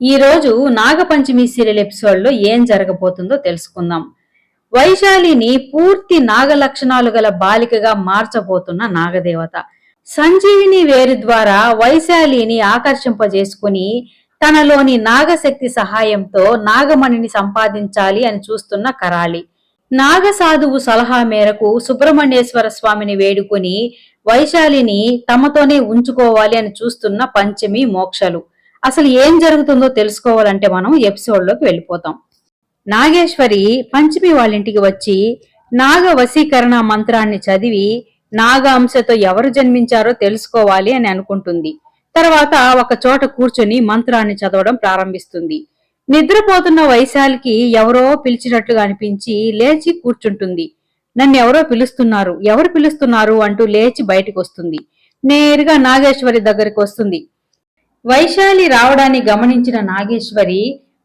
ఈ రోజు నాగపంచమి సీరియల్ ఎపిసోడ్లో ఏం జరగబోతుందో తెలుసుకుందాం. వైశాలిని పూర్తి నాగ లక్షణాలు గల బాలికగా మార్చబోతున్న నాగదేవత. సంజీవిని వేరు ద్వారా వైశాలిని ఆకర్షింపజేసుకుని తనలోని నాగశక్తి సహాయంతో నాగమణిని సంపాదించాలి అని చూస్తున్న కరాళి. నాగసాధువు సలహా మేరకు సుబ్రహ్మణ్యేశ్వర స్వామిని వేడుకుని వైశాలిని తమతోనే ఉంచుకోవాలి అని చూస్తున్న పంచమి మోక్షలు. అసలు ఏం జరుగుతుందో తెలుసుకోవాలంటే మనం ఎపిసోడ్లోకి వెళ్ళిపోతాం. నాగేశ్వరి పంచమి వాళ్ళ ఇంటికి వచ్చి నాగ వశీకరణ మంత్రాన్ని చదివి నాగ అంశతో ఎవరు జన్మించారో తెలుసుకోవాలి అని అనుకుంటుంది. తర్వాత ఒక చోట కూర్చొని మంత్రాన్ని చదవడం ప్రారంభిస్తుంది. నిద్రపోతున్న వైశాలికి ఎవరో పిలిచినట్లుగా అనిపించి లేచి కూర్చుంటుంది. నన్ను ఎవరో పిలుస్తున్నారు? ఎవరు పిలుస్తున్నారు? అంటూ లేచి బయటికి వస్తుంది. నేరుగా నాగేశ్వరి దగ్గరికి వస్తుంది. వైశాలి రావడాన్ని గమనించిన నాగేశ్వరి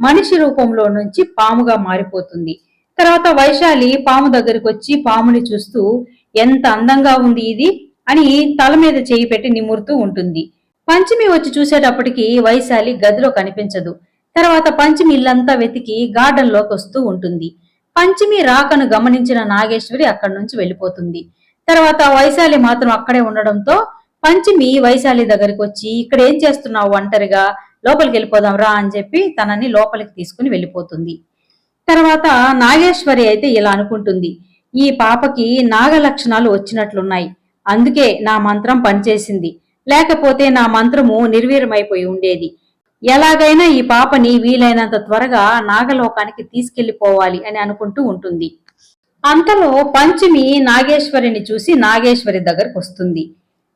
మనిషి రూపంలో నుంచి పాముగా మారిపోతుంది. తర్వాత వైశాలి పాము దగ్గరికి వచ్చి పాముని చూస్తూ ఎంత అందంగా ఉంది ఇది అని తల మీద చేయి పెట్టి నిమురుతూ ఉంటుంది. పంచమి వచ్చి చూసేటప్పటికి వైశాలి గదిలో కనిపించదు. తర్వాత పంచమి ఇల్లంతా వెతికి గార్డెన్లోకి వస్తూ ఉంటుంది. పంచమి రాకను గమనించిన నాగేశ్వరి అక్కడి నుంచి వెళ్ళిపోతుంది. తర్వాత వైశాలి మాత్రం అక్కడే ఉండడంతో పంచమి వైశాలి దగ్గరికి వచ్చి ఇక్కడ ఏం చేస్తున్నావు ఒంటరిగా? లోపలికి వెళ్ళిపోదాం రా అని చెప్పి తనని లోపలికి తీసుకుని వెళ్ళిపోతుంది. తర్వాత నాగేశ్వరి అయితే ఇలా అనుకుంటుంది. ఈ పాపకి నాగ లక్షణాలు వచ్చినట్లున్నాయి. అందుకే నా మంత్రం పనిచేసింది. లేకపోతే నా మంత్రము నిర్వీర్యమైపోయి ఉండేది. ఎలాగైనా ఈ పాపని వీలైనంత త్వరగా నాగలోకానికి తీసుకెళ్ళిపోవాలి అని అనుకుంటూ ఉంటుంది. అంతలో పంచమి నాగేశ్వరిని చూసి నాగేశ్వరి దగ్గరకు వస్తుంది.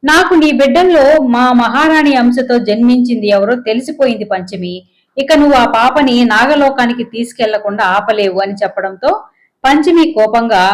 నాకు నీ బిడ్డల్లో మా మహారాణి అంశతో జన్మించింది ఎవరో తెలిసిపోయింది పంచమి. ఇక నువ్వు ఆ పాపని నాగలోకానికి తీసుకెళ్ళకుండా ఆపలేవు అని చెప్పడంతో పంచమి కోపంగా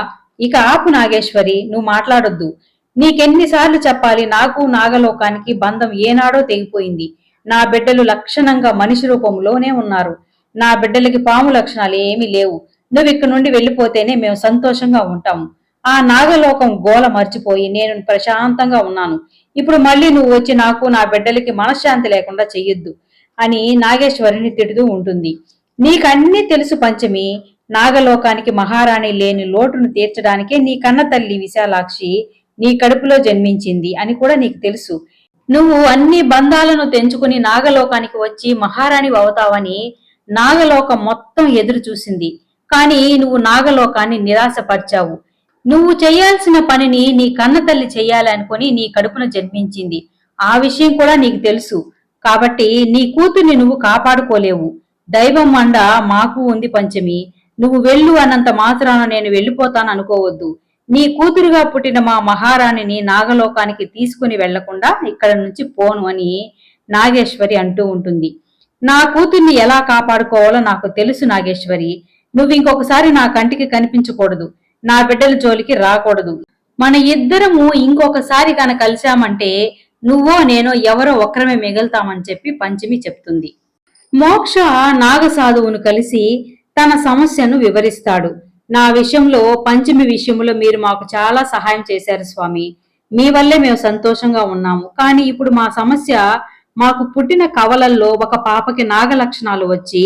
ఇక ఆపు నాగేశ్వరి నువ్వు మాట్లాడొద్దు. నీకెన్నిసార్లు చెప్పాలి నాకు నాగలోకానికి బంధం ఏనాడో తెగిపోయింది. నా బిడ్డలు లక్షణంగా మనిషి రూపంలోనే ఉన్నారు. నా బిడ్డలకి పాము లక్షణాలు ఏమీ లేవు. నువ్వు ఇక్కడ నుండి వెళ్ళిపోతేనే మేము సంతోషంగా ఉంటాము ఆ నాగలోకం గోల మర్చిపోయి నేను ప్రశాంతంగా ఉన్నాను. ఇప్పుడు మళ్ళీ నువ్వు వచ్చి నాకు నా బిడ్డలకి మనశ్శాంతి లేకుండా చెయ్యొద్దు అని నాగేశ్వరిని తిడుతూ ఉంటుంది. నీకన్నీ తెలుసు పంచమి. నాగలోకానికి మహారాణి లేని లోటును తీర్చడానికే నీ కన్న తల్లి విశాలాక్షి నీ కడుపులో జన్మించింది అని కూడా నీకు తెలుసు. నువ్వు అన్ని బంధాలను తెంచుకుని నాగలోకానికి వచ్చి మహారాణి అవుతావని నాగలోకం మొత్తం ఎదురు చూసింది. కానీ నువ్వు నాగలోకాన్ని నిరాశపరిచావు. నువ్వు చేయాల్సిన పనిని నీ కన్న తల్లి చేయాలనుకుని నీ కడుపున జన్మించింది. ఆ విషయం కూడా నీకు తెలుసు. కాబట్టి నీ కూతుర్ని నువ్వు కాపాడుకోలేవు. దైవం మండ మాకు ఉంది పంచమి. నువ్వు వెళ్ళు అన్నంత మాత్రాన నేను వెళ్ళిపోతాను అనుకోవద్దు. నీ కూతురుగా పుట్టిన మా మహారాణిని నాగలోకానికి తీసుకుని వెళ్ళకుండా ఇక్కడ నుంచి పోను అని నాగేశ్వరి అంటూ ఉంటుంది. నా కూతుర్ని ఎలా కాపాడుకోవాలో నాకు తెలుసు నాగేశ్వరి. నువ్వు ఇంకొకసారి నా కంటికి కనిపించకూడదు. నా బిడ్డల జోలికి రాకూడదు. మన ఇద్దరము ఇంకొకసారి కన కలిశామంటే నువ్వో నేనో ఎవరో ఒక్కరమే మిగులుతామని చెప్పి పంచమి చెప్తుంది. మోక్ష నాగసాధువును కలిసి తన సమస్యను వివరిస్తాడు. నా విషయంలో పంచమి విషయంలో మీరు మాకు చాలా సహాయం చేశారు స్వామి. మీ వల్లే మేము సంతోషంగా ఉన్నాము. కానీ ఇప్పుడు మా సమస్య మాకు పుట్టిన కవలల్లో ఒక పాపకి నాగ లక్షణాలు వచ్చి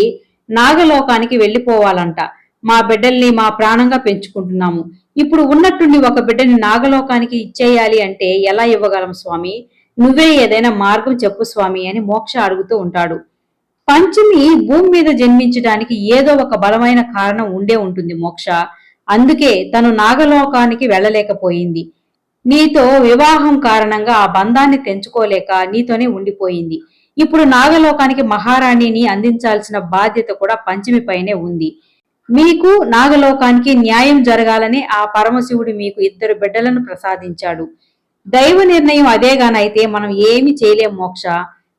నాగలోకానికి వెళ్ళిపోవాలంట. మా బిడ్డల్ని మా ప్రాణంగా పెంచుకుంటున్నాము. ఇప్పుడు ఉన్నట్టుండి ఒక బిడ్డని నాగలోకానికి ఇచ్చేయాలి అంటే ఎలా ఇవ్వగలం స్వామి? నువ్వే ఏదైనా మార్గం చెప్పు స్వామి అని మోక్ష అడుగుతూ ఉంటాడు. పంచమి భూమి మీద జన్మించడానికి ఏదో ఒక బలమైన కారణం ఉండే ఉంటుంది మోక్ష. అందుకే తను నాగలోకానికి వెళ్ళలేకపోయింది. నీతో వివాహం కారణంగా ఆ బంధాన్ని తెంచుకోలేక నీతోనే ఉండిపోయింది. ఇప్పుడు నాగలోకానికి మహారాణిని అందించాల్సిన బాధ్యత కూడా పంచమి పైనే ఉంది. మీకు నాగలోకానికి న్యాయం జరగాలని ఆ పరమశివుడు మీకు ఇద్దరు బిడ్డలను ప్రసాదించాడు. దైవ నిర్ణయం అదేగానైతే మనం ఏమి చేయలేం మోక్ష.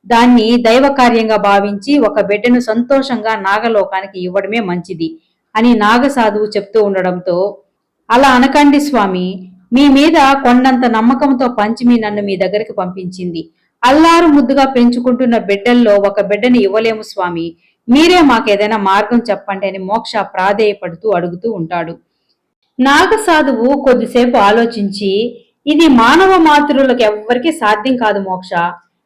దాన్ని దైవ కార్యంగా భావించి ఒక బిడ్డను సంతోషంగా నాగలోకానికి ఇవ్వడమే మంచిది అని నాగసాధువు చెప్తూ ఉండడంతో అలా అనకండి స్వామి. మీ మీద కొండంత నమ్మకంతో పంచమి నన్ను మీ దగ్గరికి పంపించింది. అల్లారు ముద్దుగా పెంచుకుంటున్న బిడ్డల్లో ఒక బిడ్డని ఇవ్వలేము స్వామి. మీరే మాకేదైనా మార్గం చెప్పండి అని మోక్ష ప్రాధేయపడుతూ అడుగుతూ ఉంటాడు. నాగసాధువు కొద్దిసేపు ఆలోచించి ఇది మానవ మాతృలకు ఎవ్వరికీ సాధ్యం కాదు మోక్ష.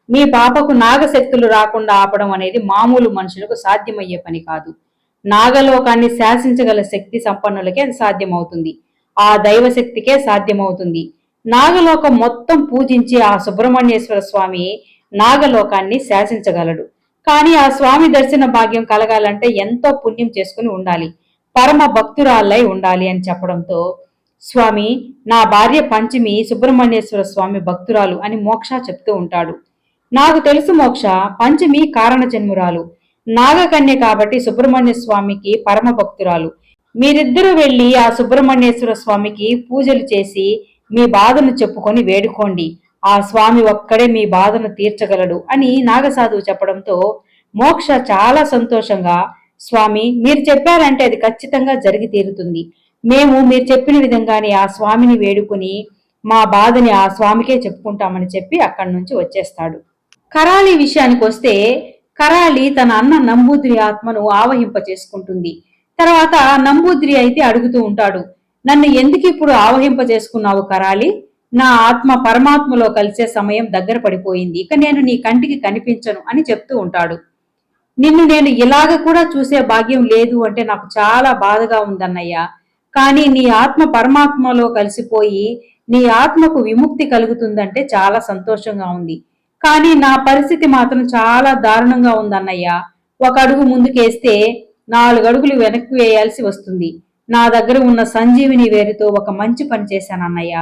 మీ పాపకు నాగశక్తులు రాకుండా ఆపడం అనేది మామూలు మనుషులకు సాధ్యమయ్యే పని కాదు. నాగలోకాన్ని శాసించగల శక్తి సంపన్నులకే సాధ్యమవుతుంది. ఆ దైవశక్తికే సాధ్యమవుతుంది. నాగలోకం మొత్తం పూజించి ఆ సుబ్రహ్మణ్యేశ్వర స్వామి నాగలోకాన్ని శాసించగలడు. కానీ ఆ స్వామి దర్శన భాగ్యం కలగాలంటే ఎంతో పుణ్యం చేసుకుని ఉండాలి. పరమ భక్తురాలై ఉండాలి అని చెప్పడంతో స్వామి నా భార్య పంచమి సుబ్రహ్మణ్యేశ్వర స్వామి భక్తురాలు అని మోక్ష చెప్తూ ఉంటాడు. నాకు తెలుసు మోక్ష పంచమి కారణ జన్మురాలు నాగకన్య కాబట్టి సుబ్రహ్మణ్య స్వామికి పరమ భక్తురాలు. మీరిద్దరూ వెళ్ళి ఆ సుబ్రహ్మణ్యేశ్వర స్వామికి పూజలు చేసి మీ బాధను చెప్పుకొని వేడుకోండి. ఆ స్వామి ఒక్కడే మీ బాధను తీర్చగలడు అని నాగసాధువు చెప్పడంతో మోక్ష చాలా సంతోషంగా స్వామి మీరు చెప్పారంటే అది ఖచ్చితంగా జరిగి తీరుతుంది. మేము మీరు చెప్పిన విధంగానే ఆ స్వామిని వేడుకుని మా బాధని ఆ స్వామికే చెప్పుకుంటామని చెప్పి అక్కడి నుంచి వచ్చేస్తాడు. కరాళి విషయానికి వస్తే కరాళి తన అన్న నంబూద్రి ఆత్మను ఆవహింప చేసుకుంటుంది. తర్వాత నంబూద్రి అయితే అడుగుతూ ఉంటాడు నన్ను ఎందుకు ఇప్పుడు ఆవహింప చేసుకున్నావు కరాళి? నా ఆత్మ పరమాత్మలో కలిసే సమయం దగ్గర పడిపోయింది. ఇక నేను నీ కంటికి కనిపించను అని చెప్తూ ఉంటాడు. నిన్ను నేను ఇలాగ కూడా చూసే భాగ్యం లేదు అంటే నాకు చాలా బాధగా ఉందన్నయ్య. కానీ నీ ఆత్మ పరమాత్మలో కలిసిపోయి నీ ఆత్మకు విముక్తి కలుగుతుందంటే చాలా సంతోషంగా ఉంది. కానీ నా పరిస్థితి మాత్రం చాలా దారుణంగా ఉందన్నయ్య. ఒక అడుగు ముందుకేస్తే నాలుగు అడుగులు వెనక్కి వేయాల్సి వస్తుంది. నా దగ్గర ఉన్న సంజీవిని వేరుతో ఒక మంచి పని చేశానన్నయ్య.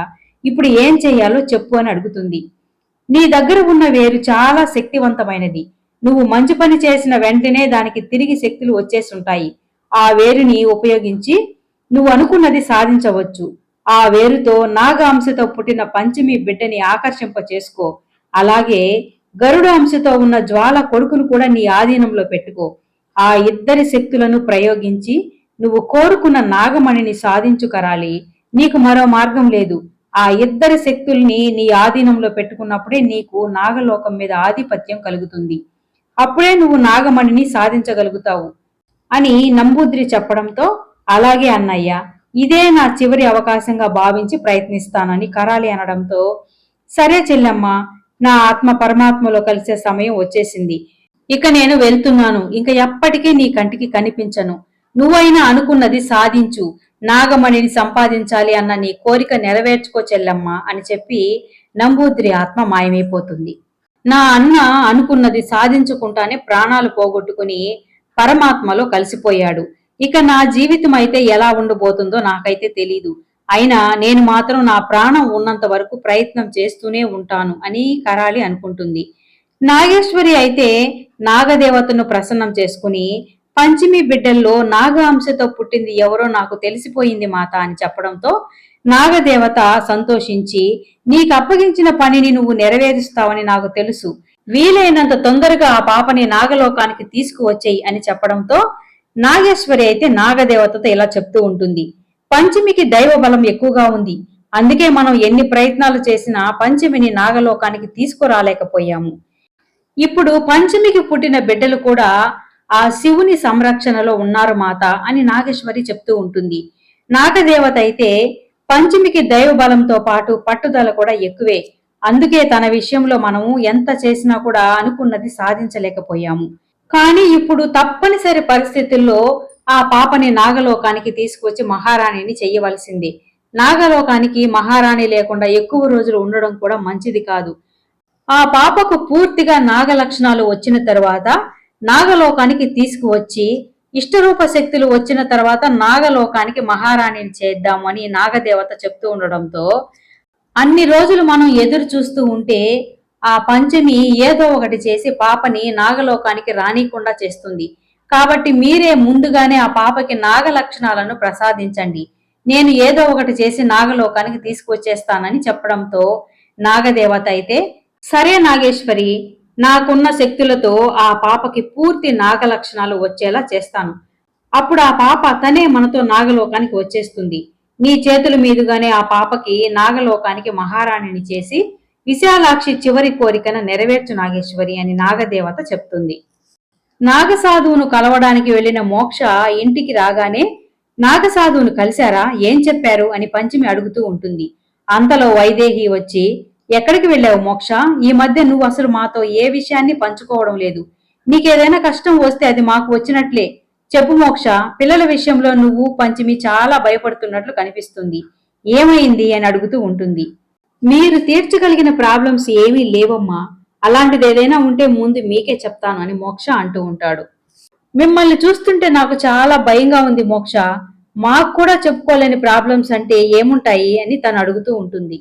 ఇప్పుడు ఏం చెయ్యాలో చెప్పు అని అడుగుతుంది. నీ దగ్గర ఉన్న వేరు చాలా శక్తివంతమైనది. నువ్వు మంచి పని చేసిన వెంటనే దానికి తిరిగి శక్తులు వచ్చేసుంటాయి. ఆ వేరుని ఉపయోగించి నువ్వు అనుకున్నది సాధించవచ్చు. ఆ వేరుతో నాగాంశతో పుట్టిన పంచమి బిడ్డని ఆకర్షింప చేసుకో. అలాగే గరుడ అంశతో ఉన్న జ్వాల కొడుకును కూడా నీ ఆధీనంలో పెట్టుకో. ఆ ఇద్దరి శక్తులను ప్రయోగించి నువ్వు కోరుకున్న నాగమణిని సాధించుకరాలి. నీకు మరో మార్గం లేదు. ఆ ఇద్దరి శక్తుల్ని నీ ఆధీనంలో పెట్టుకున్నప్పుడే నీకు నాగలోకం మీద ఆధిపత్యం కలుగుతుంది. అప్పుడే నువ్వు నాగమణిని సాధించగలుగుతావు అని నంబూద్రి చెప్పడంతో అలాగే అన్నయ్య ఇదే నా చివరి అవకాశంగా భావించి ప్రయత్నిస్తానని కరాలి అనడంతో సరే చెల్లెమ్మ నా ఆత్మ పరమాత్మలో కలిసే సమయం వచ్చేసింది. ఇక నేను వెళ్తున్నాను. ఇంక ఎప్పటికీ నీ కంటికి కనిపించను. నువ్వైనా అనుకున్నది సాధించు. నాగమణిని సంపాదించాలి అన్న నీ కోరిక నెరవేర్చుకో చెల్లమ్మా అని చెప్పి నంబూద్రి ఆత్మ మాయమైపోతుంది. నా అన్న అనుకున్నది సాధించుకుంటానే ప్రాణాలు పోగొట్టుకుని పరమాత్మలో కలిసిపోయాడు. ఇక నా జీవితం అయితే ఎలా ఉండబోతుందో నాకైతే తెలీదు. అయినా నేను మాత్రం నా ప్రాణం ఉన్నంత వరకు ప్రయత్నం చేస్తూనే ఉంటాను అని కరాళి అనుకుంటుంది. నాగేశ్వరి అయితే నాగదేవతను ప్రసన్నం చేసుకుని పంచమి బిడ్డల్లో నాగ అంశతో పుట్టింది ఎవరో నాకు తెలిసిపోయింది మాత అని చెప్పడంతో నాగదేవత సంతోషించి నీకు అప్పగించిన పనిని నువ్వు నెరవేరుస్తావని నాకు తెలుసు. వీలైనంత తొందరగా ఆ పాపని నాగలోకానికి తీసుకువచ్చేయి అని చెప్పడంతో నాగేశ్వరి అయితే నాగదేవతతో ఇలా చెప్తూ ఉంటుంది. పంచమికి దైవ బలం ఎక్కువగా ఉంది. అందుకే మనం ఎన్ని ప్రయత్నాలు చేసినా పంచమిని నాగలోకానికి తీసుకురాలేకపోయాము. ఇప్పుడు పంచమికి పుట్టిన బిడ్డలు కూడా ఆ శివుని సంరక్షణలో ఉన్నారు మాత అని నాగేశ్వరి చెప్తూ ఉంటుంది. నాగదేవత అయితే పంచమికి దైవ బలంతో పాటు పట్టుదల కూడా ఎక్కువే. అందుకే తన విషయంలో మనము ఎంత చేసినా కూడా అనుకున్నది సాధించలేకపోయాము. కానీ ఇప్పుడు తప్పనిసరి పరిస్థితుల్లో ఆ పాపని నాగలోకానికి తీసుకొచ్చి మహారాణిని చెయ్యవలసింది నాగలోకానికి మహారాణి లేకుండా ఎక్కువ రోజులు ఉండడం కూడా మంచిది కాదు. ఆ పాపకు పూర్తిగా నాగ లక్షణాలు వచ్చిన తర్వాత నాగలోకానికి తీసుకువచ్చి ఇష్టరూప శక్తులు వచ్చిన తర్వాత నాగలోకానికి మహారాణిని చేద్దాము అని నాగదేవత చెప్తూ ఉండడంతో అన్ని రోజులు మనం ఎదురు చూస్తూ ఉంటే ఆ పంచమి ఏదో ఒకటి చేసి పాపని నాగలోకానికి రానికుండా చేస్తుంది. కాబట్టి మీరే ముందుగానే ఆ పాపకి నాగ లక్షణాలను ప్రసాదించండి. నేను ఏదో ఒకటి చేసి నాగలోకానికి తీసుకొచ్చేస్తానని చెప్పడంతో నాగదేవత అయితే సరే నాగేశ్వరి నాకున్న శక్తులతో ఆ పాపకి పూర్తి నాగ లక్షణాలు వచ్చేలా చేస్తాను. అప్పుడు ఆ పాప తనే మనతో నాగలోకానికి వచ్చేస్తుంది. నీ చేతుల మీదుగానే ఆ పాపకి నాగలోకానికి మహారాణిని చేసి విశాలాక్షి చివరి కోరికను నెరవేర్చు నాగేశ్వరి అని నాగదేవత చెప్తుంది. నాగసాధువును కలవడానికి వెళ్ళిన మోక్ష ఇంటికి రాగానే నాగసాధువును కలిశారా? ఏం చెప్పారు? అని పంచమి అడుగుతూ ఉంటుంది. అంతలో వైదేహి వచ్చి ఎక్కడికి వెళ్ళావు మోక్ష? ఈ మధ్య నువ్వు అసలు మాతో ఏ విషయాన్ని పంచుకోవడం లేదు. నీకేదైనా కష్టం వస్తే అది మాకు వచ్చినట్లే. చెప్పు మోక్ష పిల్లల విషయంలో నువ్వు పంచమి చాలా భయపడుతున్నట్లు కనిపిస్తుంది. ఏమైంది అని అడుగుతూ ఉంటుంది. మీరు తీర్చగలిగిన ప్రాబ్లమ్స్ ఏమీ లేవమ్మా. అలాంటిది ఏదైనా ఉంటే ముందు మీకే చెప్తాను అని మోక్ష అంటూ ఉంటాడు. మిమ్మల్ని చూస్తుంటే నాకు చాలా భయంగా ఉంది మోక్ష. మాకు కూడా చెప్పుకోలేని ప్రాబ్లమ్స్ అంటే ఏముంటాయి అని తను అడుగుతూ ఉంటుంది.